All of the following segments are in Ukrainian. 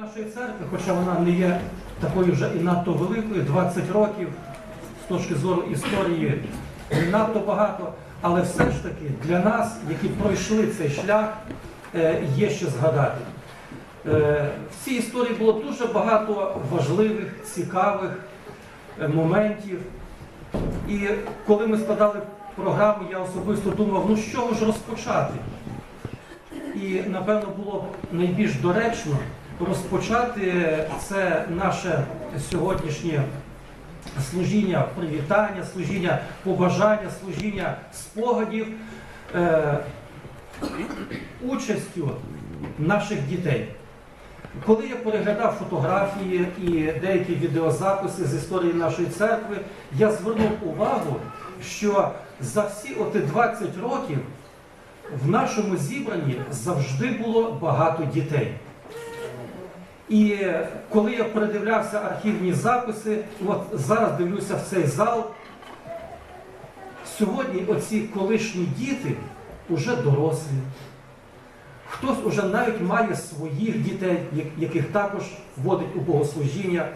нашої церкви, хоча вона не є такою вже і надто великою, 20 років з точки зору історії не надто багато, але все ж таки для нас, які пройшли цей шлях, е, є що згадати. Е, В цій історії було дуже багато важливих, цікавих е, моментів. І коли ми складали програму, я особисто думав, ну з чого ж розпочати? І напевно було найбільш доречно розпочати це наше сьогоднішнє служіння привітання, служіння побажання, служіння спогадів е, участю наших дітей. Коли я переглядав фотографії і деякі відеозаписи з історії нашої церкви, я звернув увагу, що за всі оти 20 років в нашому зібранні завжди було багато дітей. І коли я передивлявся архівні записи, от зараз дивлюся в цей зал, сьогодні оці колишні діти вже дорослі. Хтось уже навіть має своїх дітей, яких також вводить у богослужіння.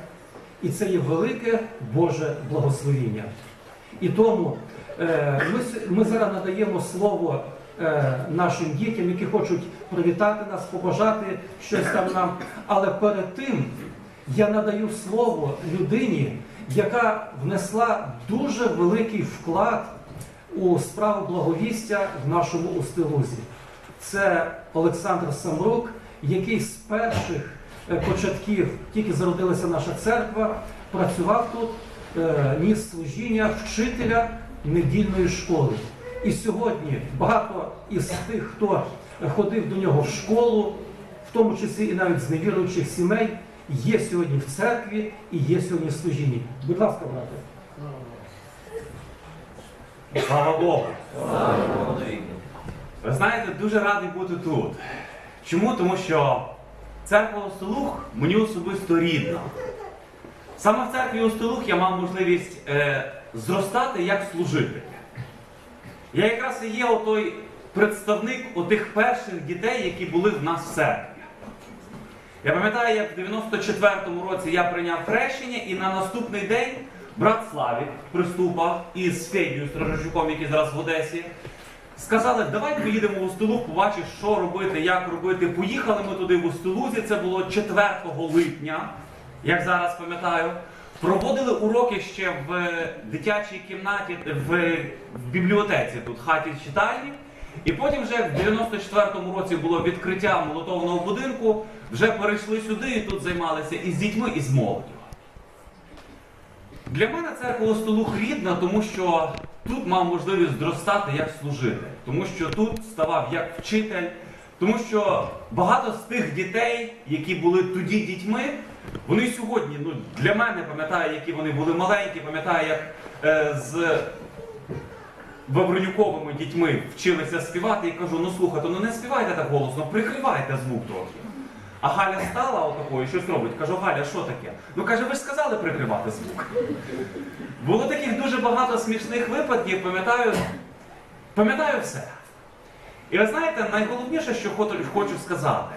І це є велике Боже благословіння. І тому е, ми, зараз надаємо слово нашим дітям, які хочуть привітати нас, побажати щось там нам. Але перед тим я надаю слово людині, яка внесла дуже великий вклад у справу благовістя в нашому Устилузі. Це Олександр Самрук, який з перших е, початків, тільки зародилася наша церква, працював тут, е, ніс служіння вчителя недільної школи. І сьогодні багато із тих, хто ходив до нього в школу, в тому числі і навіть з невіруючих сімей, є сьогодні в церкві і є сьогодні в служінні. Будь ласка, брате. Слава Богу! Ви знаєте, дуже радий бути тут. Чому? Тому що церква Остолух мені особисто рідна. Саме в церкві Остолух я мав можливість е, зростати як служитель. Я якраз і є отой представник отих перших дітей, які були в нас в церкві. Я пам'ятаю, як в 94-му році я прийняв хрещення, і на наступний день брат Славік приступав із Федією Стражачуком, який зараз в Одесі. Сказали, давай поїдемо в Устилух, побачиш, що робити, як робити. Поїхали ми туди в Устилузі, це було 4 липня, як зараз пам'ятаю. Проводили уроки ще в дитячій кімнаті, в, в бібліотеці, тут хаті читальні. І потім вже в 94-му році було відкриття молотовного будинку, вже перейшли сюди і тут займалися і з дітьми, і з молоддю. Для мене церква Остолух рідна, тому що тут мав можливість зростати як служитель, тому що тут ставав як вчитель, тому що багато з тих дітей, які були тоді дітьми, вони сьогодні, ну для мене пам'ятаю, які вони були маленькі, пам'ятаю, як е, з Вавренюковими дітьми вчилися співати і кажу, ну слухайте, ну не співайте так голосно, прикривайте звук трохи. А Галя стала отакою щось робить. Кажу, Галя, що таке? Ну каже, ви ж сказали прикривати звук. Було таких дуже багато смішних випадків, пам'ятаю, пам'ятаю все. І ви знаєте, найголовніше, що хочу сказати,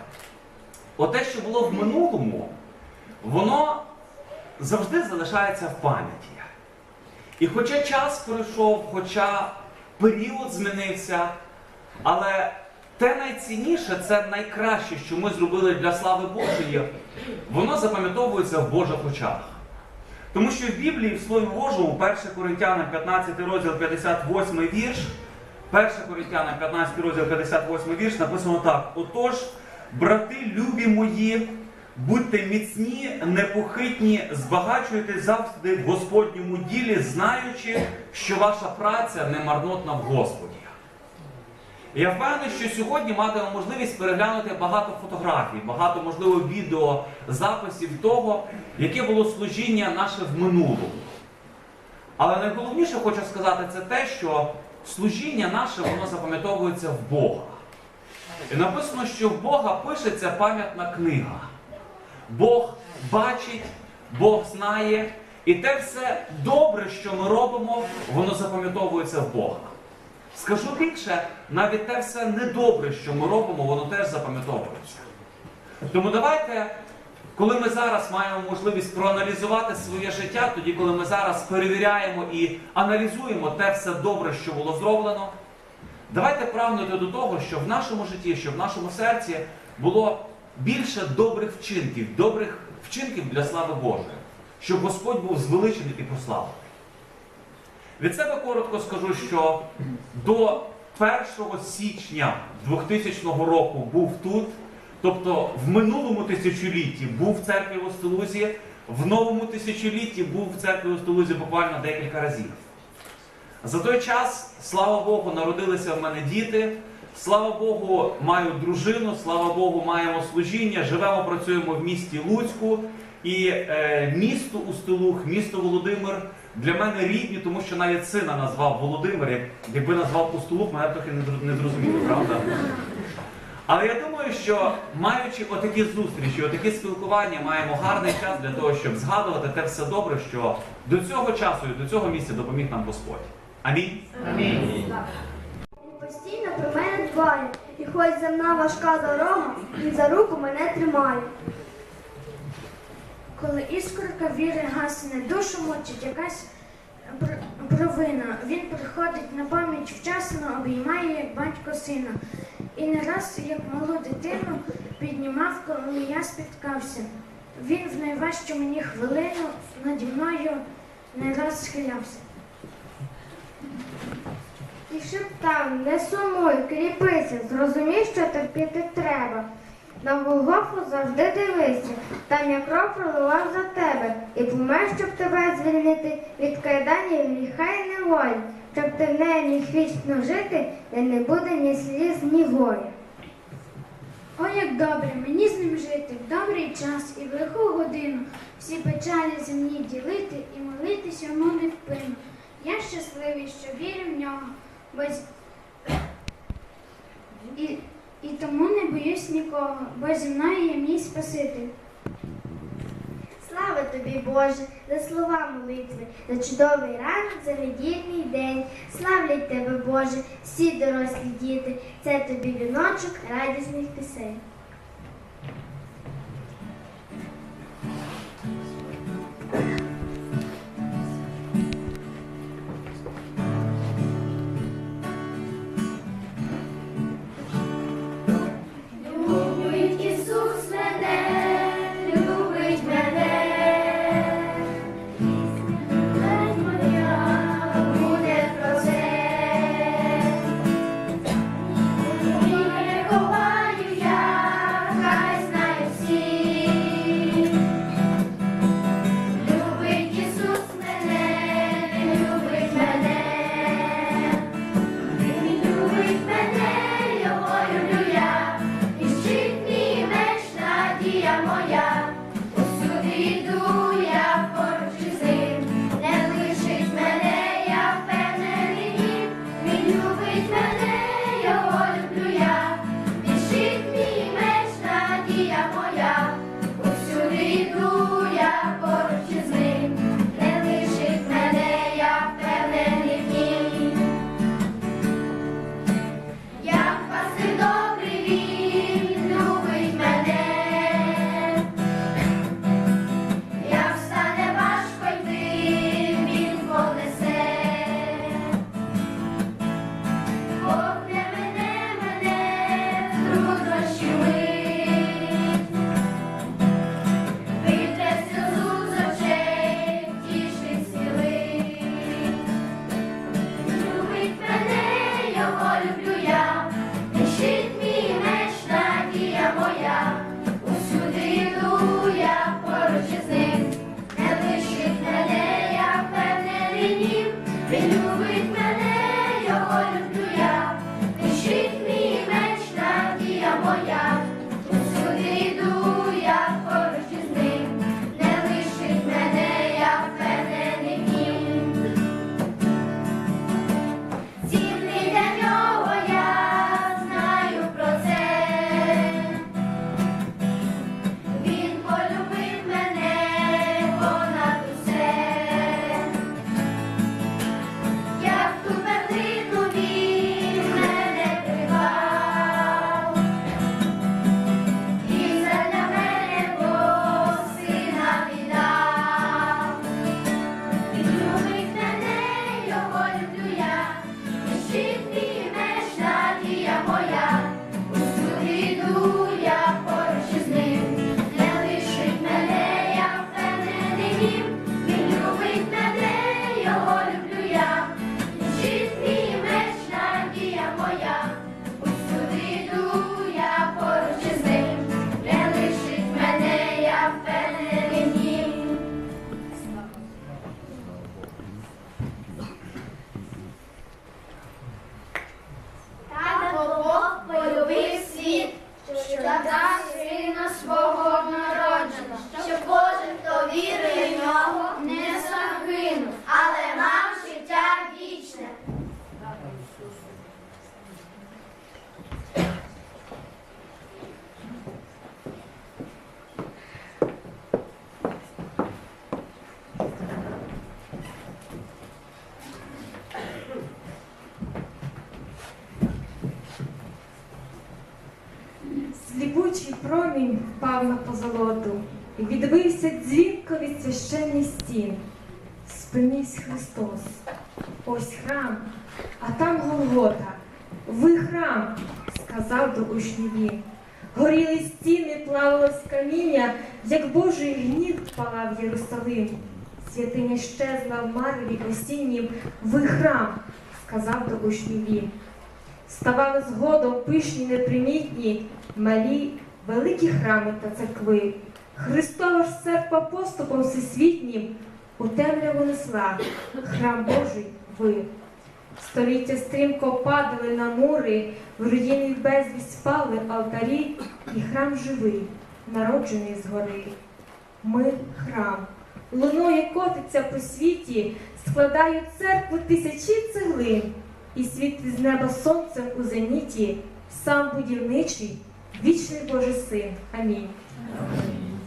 оте, що було в минулому, воно завжди залишається в пам'яті. І хоча час пройшов, хоча період змінився, але те найцінніше, це найкраще, що ми зробили для слави Божої, воно запам'ятовується в Божих очах. Тому що в Біблії, в Слові Божому, 1 Коринтянам 15 розділ 58 вірш, 1 Коринтянам 15 розділ 58 вірш написано так: Отож, брати любі мої, будьте міцні, непохитні, збагачуйтесь завжди в Господньому ділі, знаючи, що ваша праця не марнотна в Господі. Я впевнений, що сьогодні матимемо можливість переглянути багато фотографій, багато, можливо, відео, записів того, яке було служіння наше в минулому. Але найголовніше хочу сказати це те, що служіння наше воно запам'ятовується в Бога. І написано, що в Бога пишеться пам'ятна книга. Бог бачить, Бог знає, і те все добре, що ми робимо, воно запам'ятовується в Бога. Скажу більше, навіть те все недобре, що ми робимо, воно теж запам'ятовується. Тому давайте Коли ми зараз маємо можливість проаналізувати своє життя, тоді коли ми зараз перевіряємо і аналізуємо те все добре, що було зроблено, давайте прагнути до того, щоб в нашому житті, щоб в нашому серці було більше добрих вчинків, добрих вчинків для слави Божої, щоб Господь був звеличений і прославлений. Від себе коротко скажу, що до 1 січня 2000 року був тут, тобто в минулому тисячолітті був в церкві в Остолузі, в новому тисячолітті був в церкві в Остолузі буквально декілька разів. За той час, слава Богу, народилися в мене діти. Слава Богу, маю дружину, слава Богу, маємо служіння. Живемо, працюємо в місті Луцьку. І е, місто Устилух, місто Володимир для мене рідні, тому що навіть сина назвав Володимир. Якби назвав Устилух, мене б трохи не, зрозуміло, правда? Але я думаю, що маючи отакі зустрічі, отакі спілкування, маємо гарний час для того, щоб згадувати те все добре, що до цього часу і до цього місця допоміг нам Господь. Амінь. Він постійно про мене дбає, і хоч земна важка дорога, він за руку мене тримає. Коли іскорка віри гасне душу мочить якась провина, він приходить на пам'ять вчасно, обіймає як батько сина. І не раз, як малу дитину, піднімав, коли я спіткався. Він в найважчу мені хвилину наді мною не раз схилявся. І шептав, не сумуй, кріпися, зрозумій, що терпіти треба. На Голгофу завжди дивися, там я кров проливав за тебе, і помер, щоб тебе звільнити від кайданів гріха й неволі, щоб ти в неї міг вічно жити, де не буде ні сліз, ні горя. Ой, як добре мені з ним жити в добрий час і в лиху годину, всі печалі земні ділити і молитися йому невпинно. Я щасливий, що вірю в нього, бо з- і, і тому не боюсь нікого, бо зі мною є мій Спаситель. Слава тобі, Боже, за слова молитви, за чудовий ранок, за недільний день. Славлять тебе, Боже, всі дорослі діти. Це тобі віночок радісних пісень. Відбився дзвінко від священних стін. Спинись Христос, ось храм, а там Голгота. Ви храм, сказав до учнів. Горіли стіни, плавилось каміння, як Божий гнів палав Єрусалим. Святиня щезла в мареві осіннім, ви храм, сказав до учнів. Ставали згодом пишні, непримітні, малі, великі храми та церкви. Христова ж церква поступом всесвітнім у темряву несла, храм Божий ви. Століття стрімко падали на мури, в руїні безвість спали алтарі, і храм живий, народжений згори. Ми храм. Луною котиться по світі, складають церкву тисячі цеглин, і світлі з неба сонцем у зеніті, сам будівничий, вічний Божий син. Амінь. Ми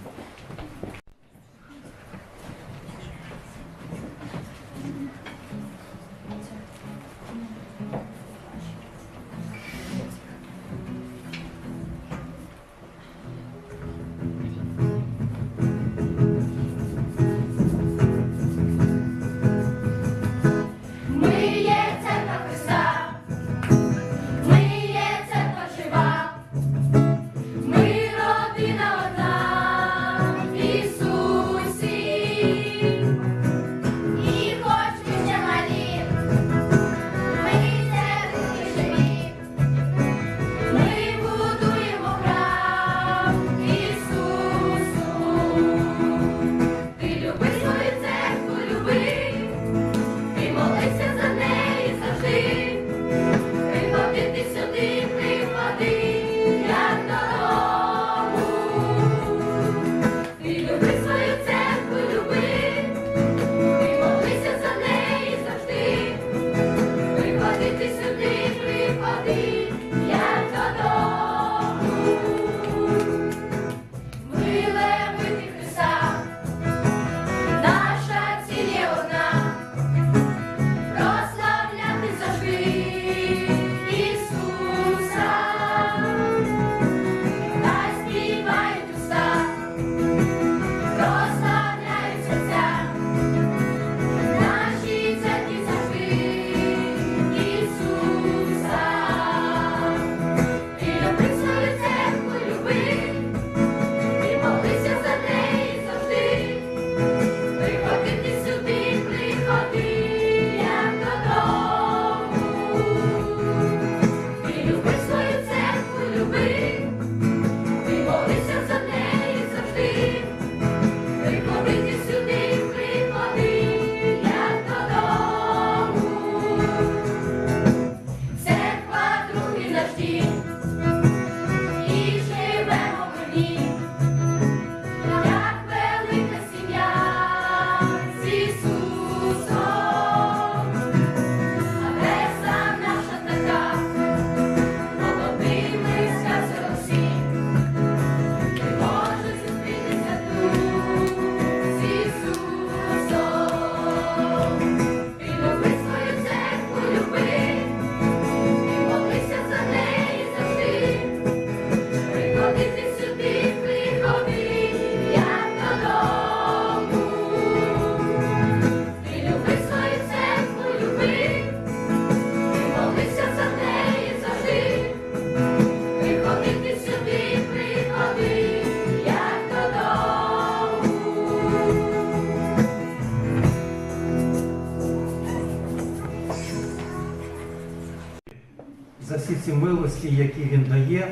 ці милості, які він дає,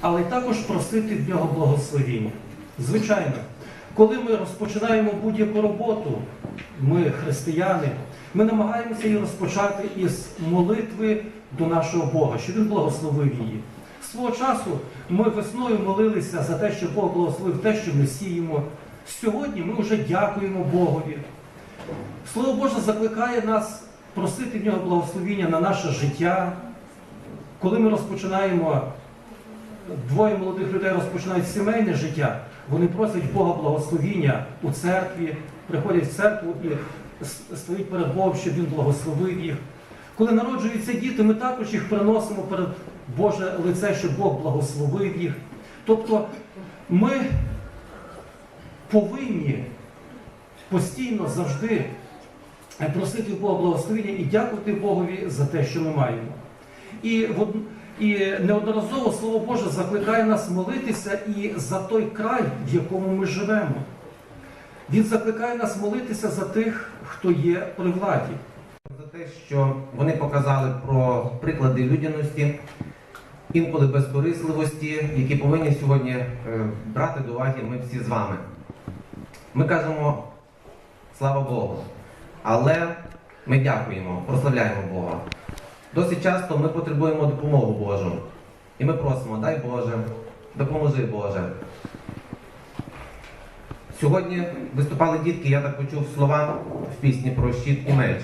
але також просити в нього благословіння. Звичайно, коли ми розпочинаємо будь-яку роботу, ми, християни, ми намагаємося її розпочати із молитви до нашого Бога, щоб він благословив її. Свого часу ми весною молилися за те, щоб Бог благословив те, що ми сіємо. Сьогодні ми вже дякуємо Богові. Слово Боже закликає нас просити в нього благословіння на наше життя, коли ми розпочинаємо, двоє молодих людей розпочинають сімейне життя, вони просять Бога благословіння у церкві, приходять в церкву і стоїть перед Богом, щоб Він благословив їх. Коли народжуються діти, ми також їх приносимо перед Боже лице, щоб Бог благословив їх. Тобто ми повинні постійно завжди просити Бога благословення і дякувати Богові за те, що ми маємо. І, і неодноразово Слово Боже закликає нас молитися і за той край, в якому ми живемо. Він закликає нас молитися за тих, хто є при владі. за те, що вони показали про приклади людяності, інколи безкорисливості, які повинні сьогодні е, брати до уваги ми всі з вами. Ми кажемо слава Богу, але ми дякуємо, прославляємо Бога. Досить часто ми потребуємо допомогу Божу. І ми просимо, дай Боже, допоможи Боже. Сьогодні виступали дітки, я так почув слова в пісні про щит і меч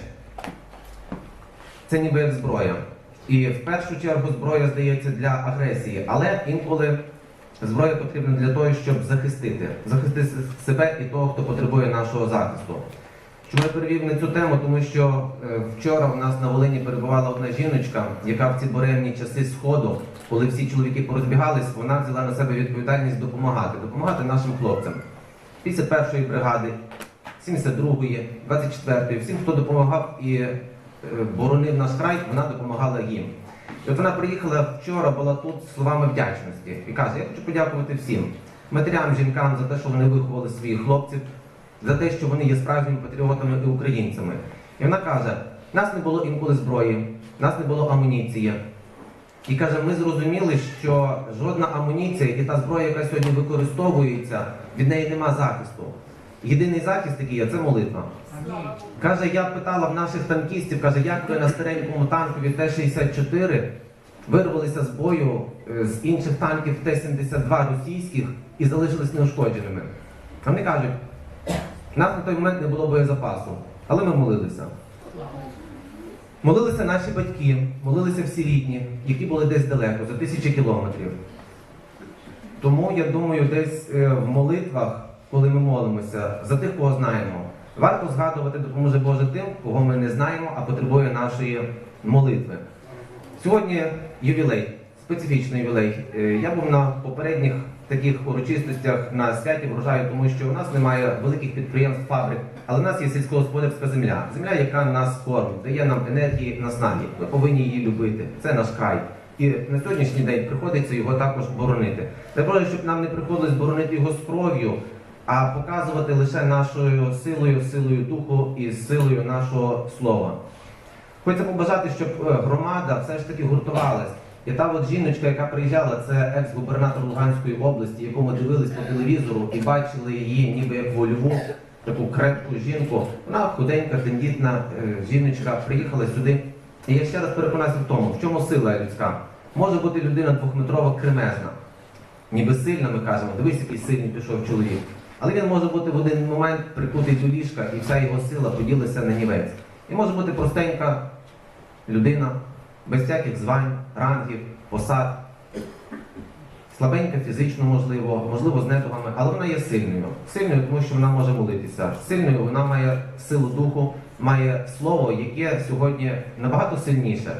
це ніби як зброя. І в першу чергу зброя здається для агресії, але інколи зброя потрібна для того, щоб захистити, захистити себе і того, хто потребує нашого захисту. Чому я перевів на цю тему? Тому що е, вчора у нас на Волині перебувала одна жіночка, яка в ці буремні часи сходу, коли всі чоловіки порозбігались, вона взяла на себе відповідальність допомагати, допомагати нашим хлопцям. Після першої бригади, 72-ї, 24-ї, всім, хто допомагав і е, боронив наш край, вона допомагала їм. І от вона приїхала вчора, була тут словами вдячності і каже: я хочу подякувати всім матерям, жінкам за те, що вони виховали своїх хлопців, за те, що вони є справжніми патріотами і українцями. І вона каже: нас не було інколи зброї, нас не було амуніції. І каже, ми зрозуміли, що жодна амуніція і та зброя, яка сьогодні використовується, від неї нема захисту. Єдиний захист, який є, це молитва. Каже, я питала в наших танкістів, каже, як ви на старенькому танкові Т-64 вирвалися з бою е, з інших танків Т-72 російських і залишились неушкодженими. А вони кажуть, нас на той момент не було боєзапасу, але ми молилися. Молилися наші батьки, молилися всі рідні, які були десь далеко, за тисячі кілометрів. Тому я думаю, десь е, в молитвах, коли ми молимося, за тих, кого знаємо, варто згадувати допоможе Боже тим, кого ми не знаємо, а потребує нашої молитви. Сьогодні ювілей, специфічний ювілей. Е, Я був на попередніх таких урочистостях на святі врожаю, тому що у нас немає великих підприємств, фабрик, але в нас є сільськогосподарська земля. Земля, яка нас кормить, дає нам енергії, наснаги. Ми повинні її любити. Це наш край. І на сьогоднішній день приходиться його також боронити. Дай Боже, щоб нам не приходилось боронити його з кров'ю, а показувати лише нашою силою, силою духу і силою нашого слова. Хочеться побажати, щоб е, громада все ж таки гуртувалась. І та от жіночка, яка приїжджала, це екс-губернатор Луганської області, яку ми дивились по телевізору і бачили її ніби як вольову, таку крепку жінку. Вона худенька, тендітна е, жіночка, приїхала сюди. І я ще раз переконався в тому, в чому сила людська. Може бути людина двохметрова кремезна. Ніби сильна, ми кажемо, дивись, який сильний пішов чоловік. Але він може бути в один момент прикутий до ліжка, і вся його сила поділиться на нівець. І може бути простенька людина, без всяких звань, рангів, посад, слабенька фізично, можливо, можливо, з недугами, але вона є сильною. Сильною, тому що вона може молитися. Сильною вона має силу духу, має слово, яке сьогодні набагато сильніше.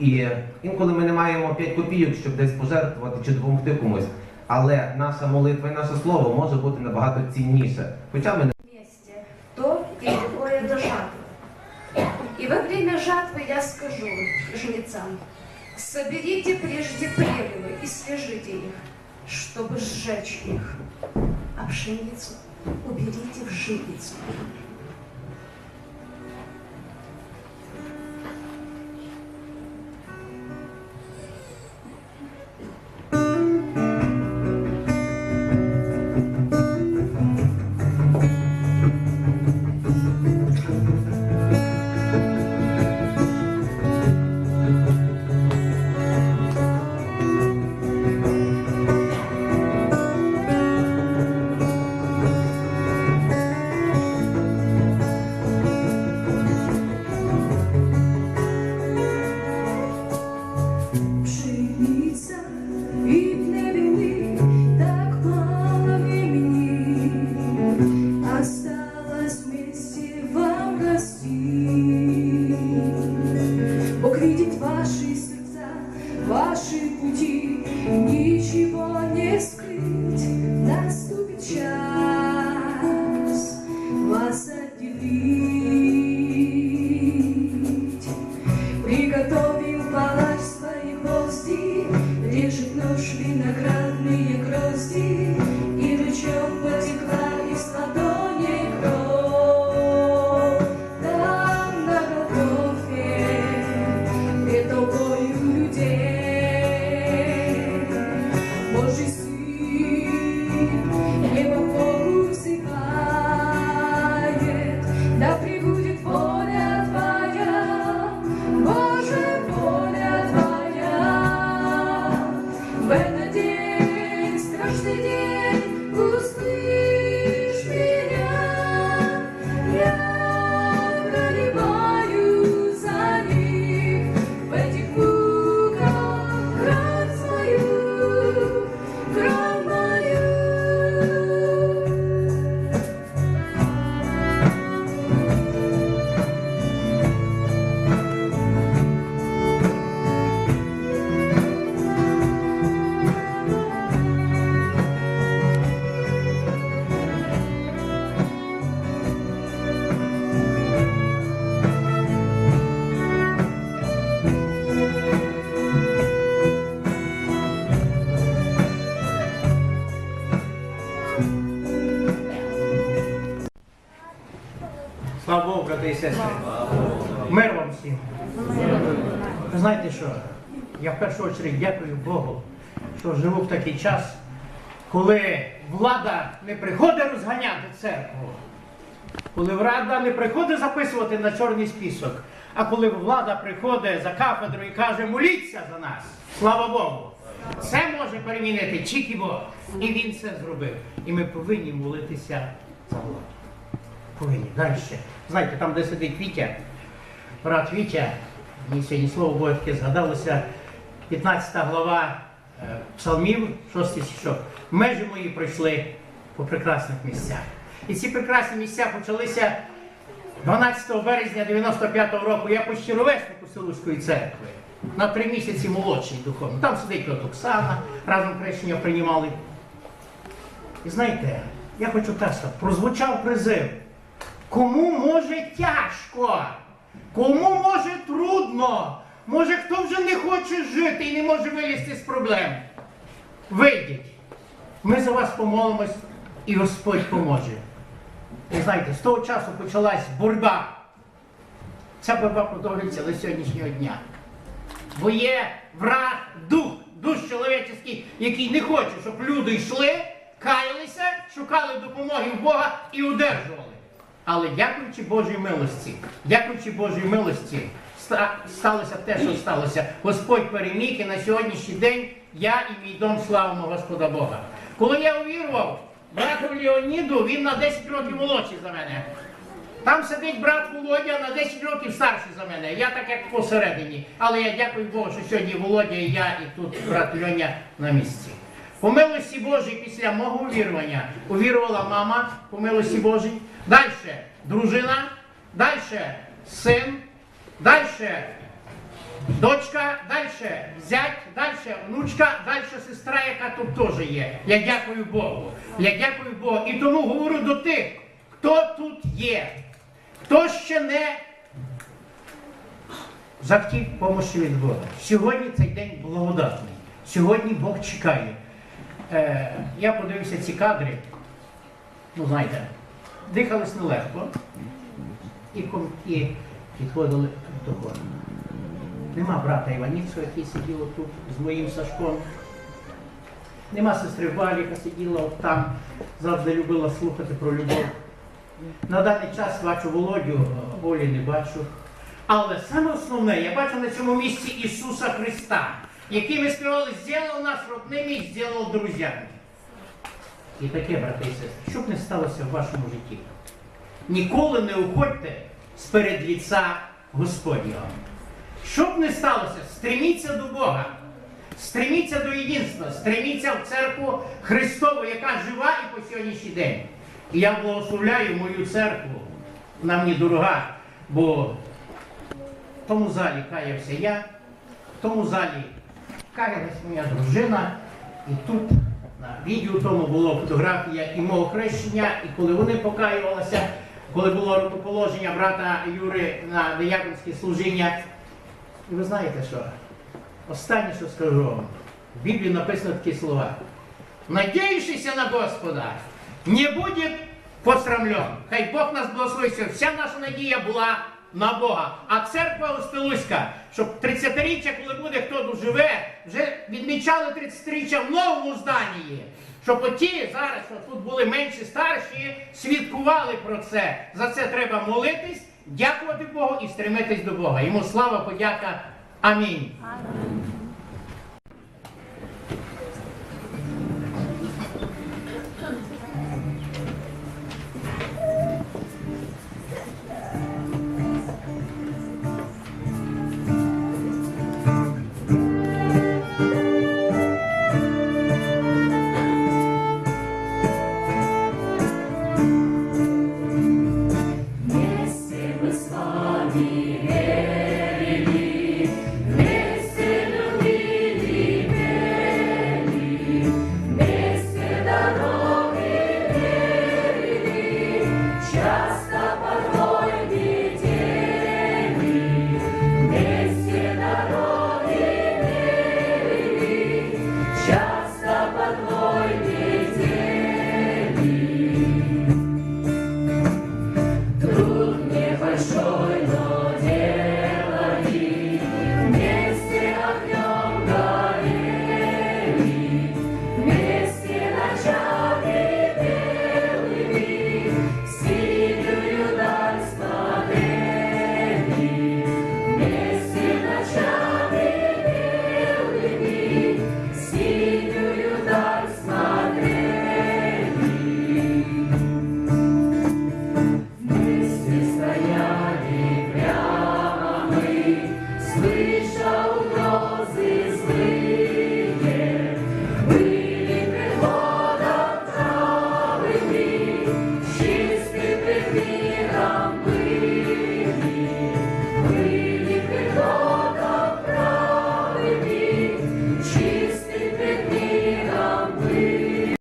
І інколи ми не маємо 5 копійок, щоб десь пожертвувати чи допомогти комусь. Але наша молитва і наше слово може бути набагато цінніше. Хоча ми не то переходит до жатвы. И во время жатвы я скажу жнецам, соберите прежде плевелы и свяжите их, чтобы сжечь их, а пшеницу уберите в житницу. Брати і сестри. Мир вам всім. Ви знаєте що? Я в першу чергу дякую Богу, що живу в такий час, коли влада не приходить розганяти церкву, коли влада не приходить записувати на чорний список, а коли влада приходить за кафедру і каже, моліться за нас, слава Богу. Це може перемінити тільки Бог. І він це зробив. І ми повинні молитися за владу. Повинні. Далі. Знаєте, там, де сидить Вітя, брат Вітя, мені сьогодні слово Боже згадалося, 15 глава е, псалмів, 6 стишок. Межі мої пройшли по прекрасних місцях. І ці прекрасні місця почалися 12 березня 95-го року. Я почти ровесник у Селуської церкви. На три місяці молодший духовно. Там сидить от Оксана, разом хрещення приймали. І знаєте, я хочу так сказати, прозвучав призив. Кому може тяжко? Кому може трудно? Може хто вже не хоче жити і не може вилізти з проблем? Вийдіть. Ми за вас помолимось і Господь поможе. І знаєте, з того часу почалась боротьба. Ця боротьба продовжується до сьогоднішнього дня. Бо є враг дух, дух чоловічий, який не хоче, щоб люди йшли, каялися, шукали допомоги в Бога і одержували. Але дякуючи Божій милості, дякуючи Божій милості, сталося те, що сталося. Господь переміг і на сьогоднішній день я і мій дом славимо Господа Бога. Коли я увірував брату Леоніду, він на 10 років молодший за мене. Там сидить брат Володя на 10 років старший за мене. Я так як посередині. Але я дякую Богу, що сьогодні Володя і я, і тут брат Льоня на місці. По милості Божій після мого увірування увірувала мама, по милості Божій. Далі дружина, далі син, далі дочка, далі зять, далі внучка, далі сестра, яка тут теж є. Я дякую Богу. Я дякую Богу. І тому говорю до тих, хто тут є, хто ще не захотів помощі від Бога. Сьогодні цей день благодатний. Сьогодні Бог чекає. Е, я подивився ці кадри. Ну, знаєте, дихалось нелегко. І комки підходили до того. Нема брата Іваніцького, який сидів тут з моїм Сашком. Нема сестри Валі, яка сиділа от там, завжди любила слухати про любов. На даний час бачу Володю, Олі не бачу. Але саме основне, я бачу на цьому місці Ісуса Христа, який ми співали, зробив нас родними і зробив друзями. І таке, брати і сестри, щоб не сталося в вашому житті. Ніколи не уходьте сперед ліца Господнього. Щоб не сталося, стреміться до Бога, стреміться до єдинства, стреміться в церкву Христову, яка жива і по сьогоднішній день. І я благословляю мою церкву, вона мені дорога, бо в тому залі каявся я, в тому залі каялась моя дружина, і тут на відео тому була фотографія і мого хрещення, і коли вони покаювалися, коли було рукоположення брата Юри на дияконське служіння. І ви знаєте що? Останнє, що скажу вам. В Біблії написано такі слова. Надіючися на Господа, не буде посрамлен. Хай Бог нас благословить. Вся наша надія була на Бога. А церква Остелуська, щоб 30-річчя, коли буде, хто тут живе, вже відмічали 30-річчя в новому зданні. Щоб оті зараз, що тут були менші старші, свідкували про це. За це треба молитись, дякувати Богу і стремитись до Бога. Йому слава, подяка. Амінь.